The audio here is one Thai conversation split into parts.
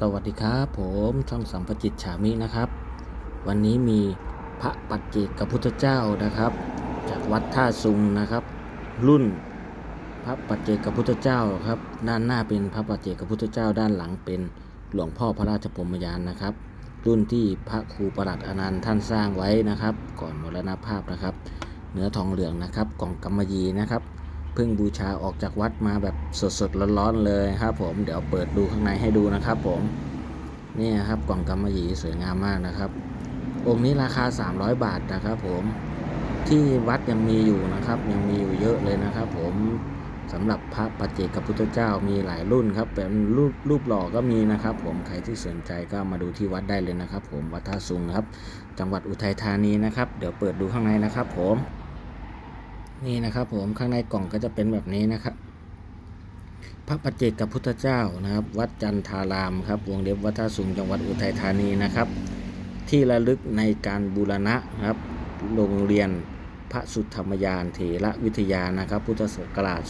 สวัสดีครับผมช่องสัมปจิตฉามินะครับ วันนี้มีพระปัจเจกพุทธเจ้านะครับ จากวัดท่าซุงนะครับ รุ่นพระปัจเจกพุทธเจ้าครับ ด้านหน้าเป็นพระปัจเจกพุทธเจ้า ด้านหลังเป็นหลวงพ่อพระราชพรมยานนะครับ รุ่นที่พระครูประหลัดอนันต์ท่านสร้างไว้นะครับ ก่อนมรณภาพนะครับ เนื้อทองเหลืองนะครับกล่องกำมะหยีนะครับ เพิ่งบูชาออกจากวัดมาแบบสดๆร้อนๆเลยครับ ผมเดี๋ยวเปิดดูข้างในให้ดูนะครับ ผมนี่ครับกล่องกำมะหยี่สวยงามมากนะครับ องค์นี้ราคา 300 บาทนะครับ ผมที่วัดยังมีอยู่นะครับ ยังมีอยู่เยอะเลยนะครับ ผมสำหรับพระปัจเจกพุทธเจ้ามีหลายรุ่นครับเป็นรูปรูปหล่อก็มีนะครับ ผมใครที่สนใจก็มาดูที่วัดได้เลยนะครับ ผมวัดท่าซุงครับ จังหวัดอุทัยธานีนะครับ เดี๋ยวเปิดดูข้างในนะครับ ผม นี่นะครับผมข้างในกล่องก็จะเป็นแบบนี้นะครับ พระปัจเจกกับพุทธเจ้านะครับ วัดจันทารามครับ วงเล็บวัดท่าสูงจังหวัดอุทัยธานีนะครับ ที่ระลึกในการบูรณะครับ โรงเรียนพระสุธรรมยานเถระวิทยานะครับ พุทธศักราช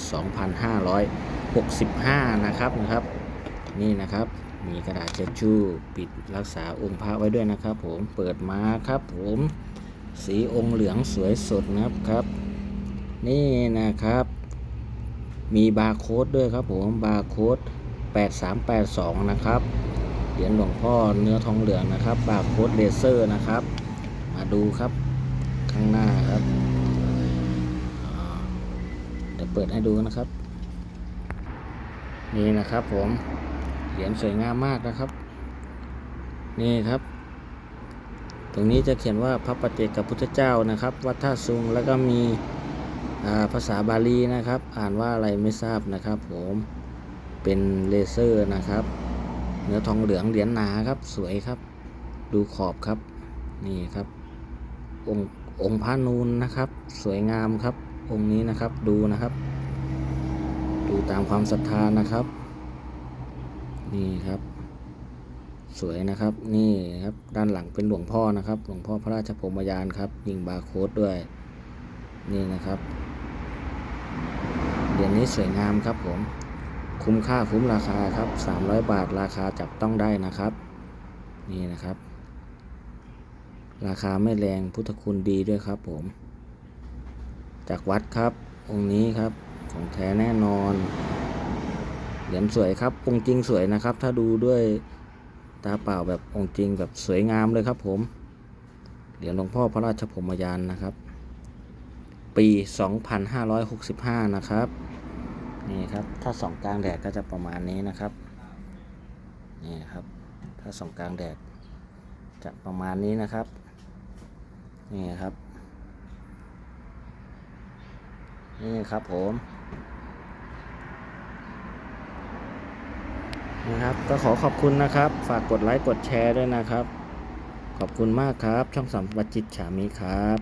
2565 นะครับนะครับ นี่นะครับมีกระดาษเช็ดชู่ปิดรักษาองค์พระไว้ด้วยนะครับ ผมเปิดมาครับ ผมสีองค์เหลืองสวยสดนะครับครับ นี่นะครับ มีบาร์โค้ดด้วยครับผมบาร์โค้ด8382 นะครับเหรียญหลวงพ่อเนื้อทองเหลืองนะครับบาร์โค้ดเลเซอร์นะครับ มาดูครับข้างหน้าครับเดี๋ยวเปิดให้ดูนะครับ นี่นะครับผมเหรียญสวยงามมากนะครับ นี่ครับ ตรงนี้จะเขียนว่าพระปัจเจกพุทธเจ้านะครับวัดท่าซุงแล้วก็มี ภาษาบาลีนะครับ อ่านว่าอะไรไม่ทราบนะครับผมเป็นเลเซอร์นะครับ เนื้อทองเหลืองเหรียญหนาครับ สวยครับ ดูขอบครับ นี่ครับ องค์องค์พระนูนนะครับ สวยงามครับ องค์นี้นะครับดูนะครับ ดูตามความศรัทธานะครับ นี่ครับ สวยนะครับ นี่ครับด้านหลังเป็นหลวงพ่อนะครับ หลวงพ่อพระราชพรมยานครับ ยิงบาโค้ดด้วย นี่นะครับ เหรียญนี้สวยงามครับผม คุ้มค่าคุ้มราคาครับ 300 บาทราคาจับต้องได้นะครับ นี่นะครับ ราคาไม่แรงพุทธคุณดีด้วยครับผม จากวัดครับ องค์นี้ครับของแท้แน่นอน เหรียญสวยครับ องค์จริงสวยนะครับ ถ้าดูด้วยตาเปล่าแบบองค์จริงแบบสวยงามเลยครับผม เหรียญหลวงพ่อพระราชพรมยานนะครับ ปี 2565 นะครับ นี่ครับ ถ้าส่องกลางแดดก็จะประมาณนี้นะครับ นี่ครับ ถ้าส่องกลางแดดจะประมาณนี้นะครับ นี่ครับ นี่ครับผมนะครับก็ขอขอบคุณนะครับ ฝากกดไลค์กดแชร์ด้วยนะครับ ขอบคุณมากครับ ช่องสัมปจิตฉามีครับ